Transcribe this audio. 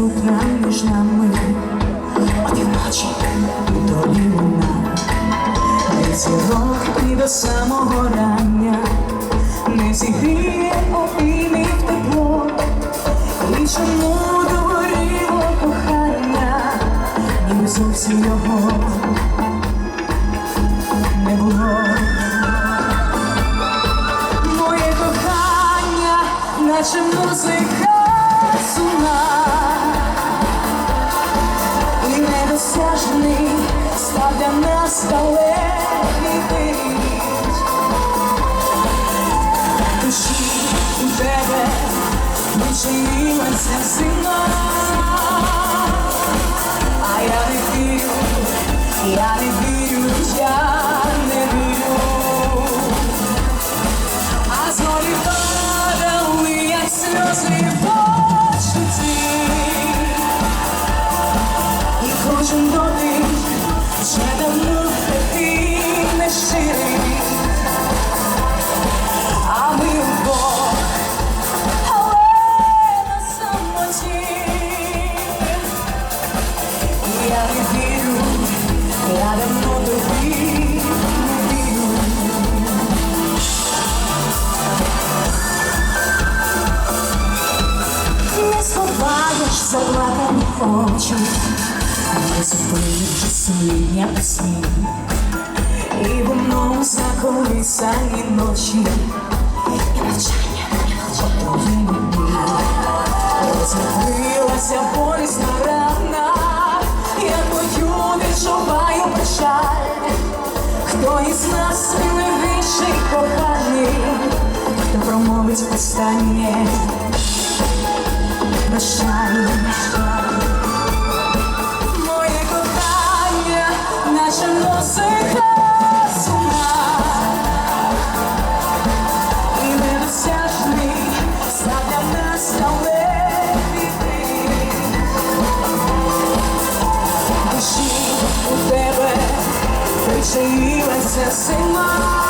наступна між нами, одиначе тобі луна, не зірок і до самого рання, не зігріє обіймів тепло, і чому догоріло кохання, і зовсім його не було. Моє кохання, наче музика. Сумна. Далекий вид. Душі у тебе відчаїлася зима, а я не вірю, я не вірю, я заплакані очі, не зупиниш сумління пісні, і воно заколисані ночі, Хто із нас сміливіший коханий, хто промовить останнє? Прощай, причаїлася зима,